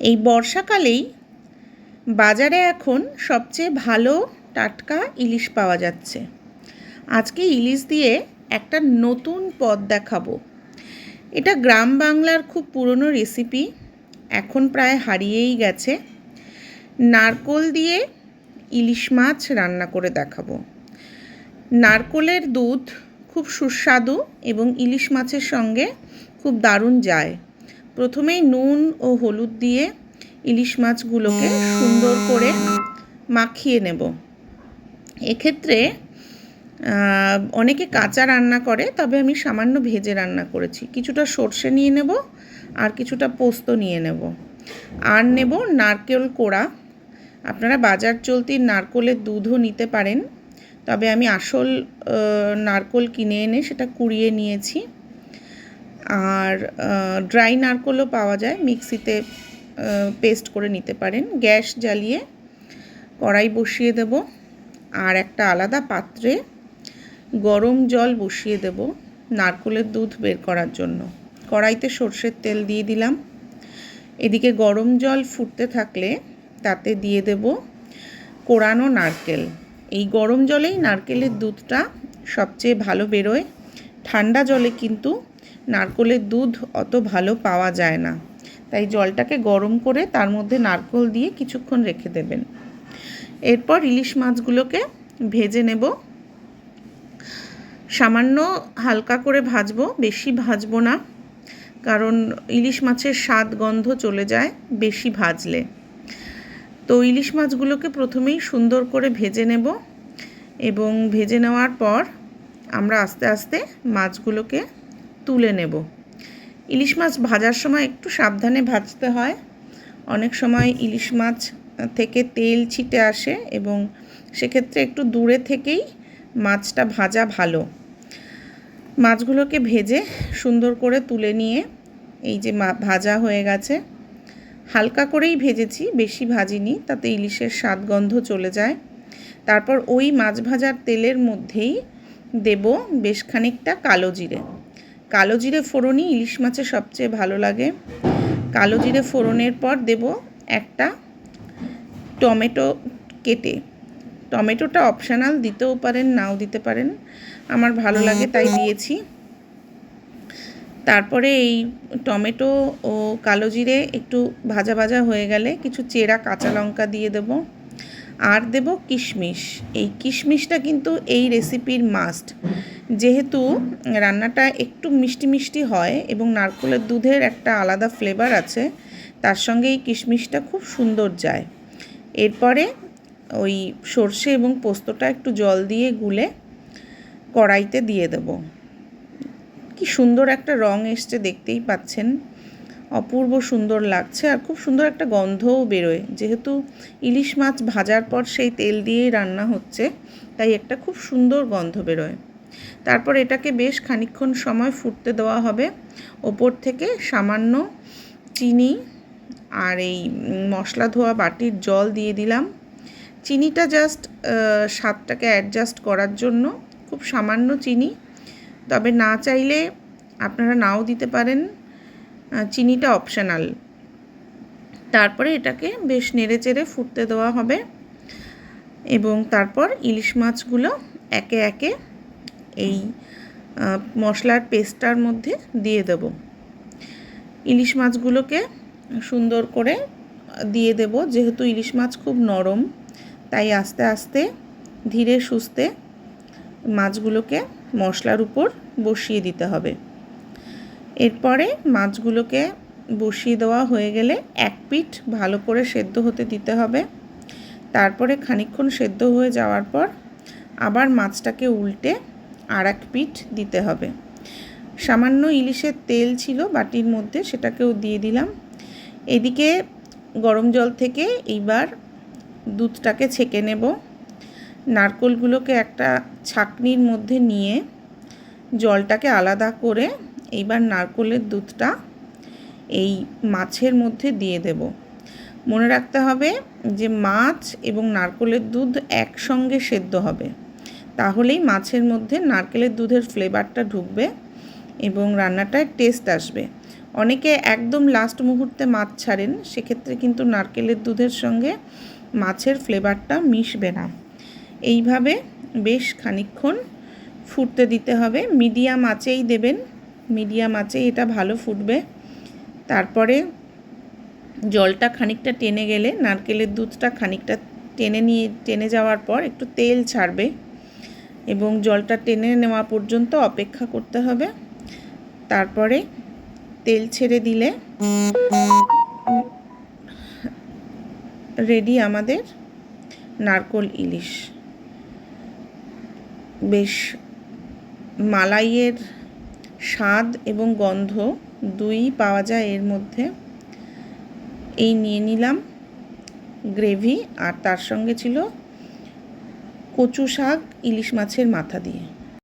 এই বর্ষাকালেই বাজারে এখন সবচেয়ে ভালো টাটকা ইলিশ পাওয়া যাচ্ছে। আজকে ইলিশ দিয়ে একটা নতুন পদ দেখাবো। এটা গ্রাম বাংলার খুব পুরনো রেসিপি এখন প্রায় হারিয়েই গেছে। নারকোল দিয়ে ইলিশ মাছ রান্না করে দেখাবো। নারকোলের দুধ খুব সুস্বাদু এবং ইলিশ মাছের সঙ্গে খুব দারুণ যায়। প্রথমেই নুন ও হলুদ দিয়ে ইলিশ মাছগুলোকে সুন্দর করে মাখিয়ে নেব। এক্ষেত্রে অনেকে কাঁচা রান্না করে, তবে আমি সামান্য ভেজে রান্না করেছি। কিছুটা সর্ষে নিয়ে নেব আর কিছুটা পোস্ত নিয়ে নেব। আর নেব নারকেল কোড়া। আপনারা বাজার চলতি নারকোলের দুধও নিতে পারেন, তবে আমি আসল নারকোল কিনে এনে সেটা কুড়িয়ে নিয়েছি। আর ড্রাই নারকোলও পাওয়া যায়। মিক্সিতে পেস্ট করে নিতে পারেন। গ্যাস জ্বালিয়ে কড়াই বসিয়ে দেব। আর একটা আলাদা পাত্রে গরম জল বসিয়ে দেব নারকোলের দুধ বের করার জন্য। কড়াইতে সর্ষের তেল দিয়ে দিলাম। এদিকে গরম জল ফুটতে থাকলে তাতে দিয়ে দেব কোরানো নারকেল। এই গরম জলেই নারকেলের দুধটা সবচেয়ে ভালো বেরোয়। ঠান্ডা জলে কিন্তু নারকোলের দুধ অত ভালো পাওয়া যায় না। তাই জলটাকে গরম করে তার মধ্যে নারকোল দিয়ে কিছুক্ষণ রেখে দেবেন। এরপর ইলিশ মাছগুলোকে ভেজে নেব। সামান্য হালকা করে ভাজবো, বেশি ভাজবো না, কারণ ইলিশ মাছের স্বাদ, গন্ধ চলে যায় বেশি ভাজলে। তো ইলিশ মাছগুলোকে প্রথমেই সুন্দর করে ভেজে নেব এবং ভেজে নেওয়ার পর আমরা আস্তে আস্তে মাছগুলোকে তুলে নেব। ইলিশ মাছ ভাজার সময় একটু সাবধানে ভাজতে হয়। অনেক সময় ইলিশ মাছ থেকে তেল ছিটে আসে এবং সেক্ষেত্রে একটু দূরে থেকেই মাছটা ভাজা ভালো। মাছগুলোকে ভেজে সুন্দর করে তুলে নিয়ে এই যে ভাজা হয়ে গেছে। হালকা করেই ভেজেছি, বেশি ভাজিনি, তাতে ইলিশের স্বাদ গন্ধ চলে যায়। তারপর ওই মাছ ভাজার তেলের মধ্যেই দেব বেশ খানিকটা কালো জিরে। কালো জিরে ফোড়নই ইলিশ মাছে সবচেয়ে ভালো লাগে। কালো জিরে ফোড়নের পর দেব একটা টমেটো কেটে। টমেটোটা অপশনাল, দিতেও পারেন, নাও দিতে পারেন। আমার ভালো লাগে তাই দিয়েছি। তারপরে এই টমেটো ও কালো জিরে একটু ভাজা ভাজা হয়ে গেলে কিছু চেরা, কাঁচা লঙ্কা দিয়ে দেব। আর দেব কিশমিশ। এই কিশমিশটা কিন্তু এই রেসিপির মাস্ট যেহেতু রান্নাটা একটু মিষ্টি মিষ্টি হয় এবং নারকেলের দুধের একটা আলাদা ফ্লেভার আছে, তার সঙ্গে এই কিশমিশটা খুব সুন্দর যায়। এরপরে ওই সর্ষে এবং পোস্তটা একটু জল দিয়ে গুলে কড়াইতে দিয়ে দেব। কি সুন্দর একটা রং এসছে, দেখতেই পাচ্ছেন। অপূর্ব সুন্দর লাগছে আর খুব সুন্দর একটা গন্ধও বেরোয়। যেহেতু ইলিশ মাছ ভাজার পর সেই তেল দিয়েই রান্না হচ্ছে, তাই একটা খুব সুন্দর গন্ধ বেরোয়। তারপর এটাকে বেশ খানিকক্ষণ সময় ফুটতে দেওয়া হবে। ওপর থেকে সামান্য চিনি আর এই মশলা ধোয়া বাটির জল দিয়ে দিলাম। চিনিটা জাস্ট স্বাদটাকে অ্যাডজাস্ট করার জন্য খুব সামান্য চিনি। তবে না চাইলে আপনারা নাও দিতে পারেন। চিনিটা অপশনাল তারপরে এটাকে বেশ নেড়ে চেড়ে ফুটতে দেওয়া হবে। এবং তারপর ইলিশ মাছগুলো একে একে এই মশলার পেস্টটার মধ্যে দিয়ে দেব। ইলিশ মাছগুলোকে সুন্দর করে দিয়ে দেব। যেহেতু ইলিশ মাছ খুব নরম, তাই আস্তে আস্তে ধীরে সুস্থে মাছগুলোকে মশলার উপর বসিয়ে দিতে হবে। এরপরে মাছগুলোকে বসিয়ে দেওয়া হয়ে গেলে এক পিঠ ভালো করে সেদ্ধ হতে দিতে হবে। তারপরে খানিকক্ষণ সেদ্ধ হয়ে যাওয়ার পর আবার মাছটাকে উল্টে আর এক পিঠ দিতে হবে। সামান্য ইলিশের তেল ছিল বাটির মধ্যে, সেটাকেও দিয়ে দিলাম। এদিকে গরম জল থেকে এইবার দুধটাকে ছেঁকে নেব। নারকোলগুলোকে একটা ছাকনির মধ্যে নিয়ে জলটাকে আলাদা করে এইবার নারকোলের দুধটা এই মাছের মধ্যে দিয়ে দেব। মনে রাখতে হবে যে মাছ এবং নারকোলের দুধ একসঙ্গে সেদ্ধ হবে। তাহলেই মাছের মধ্যে নারকেলের দুধের ফ্লেভারটা ঢুকবে এবং রান্নাটায় টেস্ট আসবে। অনেকে একদম লাস্ট মুহূর্তে মাছ ছাড়েন, সেক্ষেত্রে কিন্তু নারকেলের দুধের সঙ্গে মাছের ফ্লেভারটা মিশবে না। এইভাবে বেশ খানিকক্ষণ ফুটতে দিতে হবে। মিডিয়াম আঁচেই দেবেন। মিডিয়াম আছে, এটা ভালো ফুটবে। তারপরে জলটা খানিকটা টেনে গেলে, নারকেলের দুধটা খানিকটা টেনে নিয়ে, টেনে যাওয়ার পর একটু তেল ছাড়বে এবং জলটা টেনে নেওয়া পর্যন্ত অপেক্ষা করতে হবে। তারপরে তেল ছেড়ে দিলে রেডি আমাদের নারকোল ইলিশ। বেশ মালাইয়ের স্বাদ এবং গন্ধ দুই পাওয়া যায় এর মধ্যে। এই নিয়ে নিলাম গ্রেভি আর তার সঙ্গে ছিল কচু শাক, ইলিশ মাছের মাথা দিয়ে।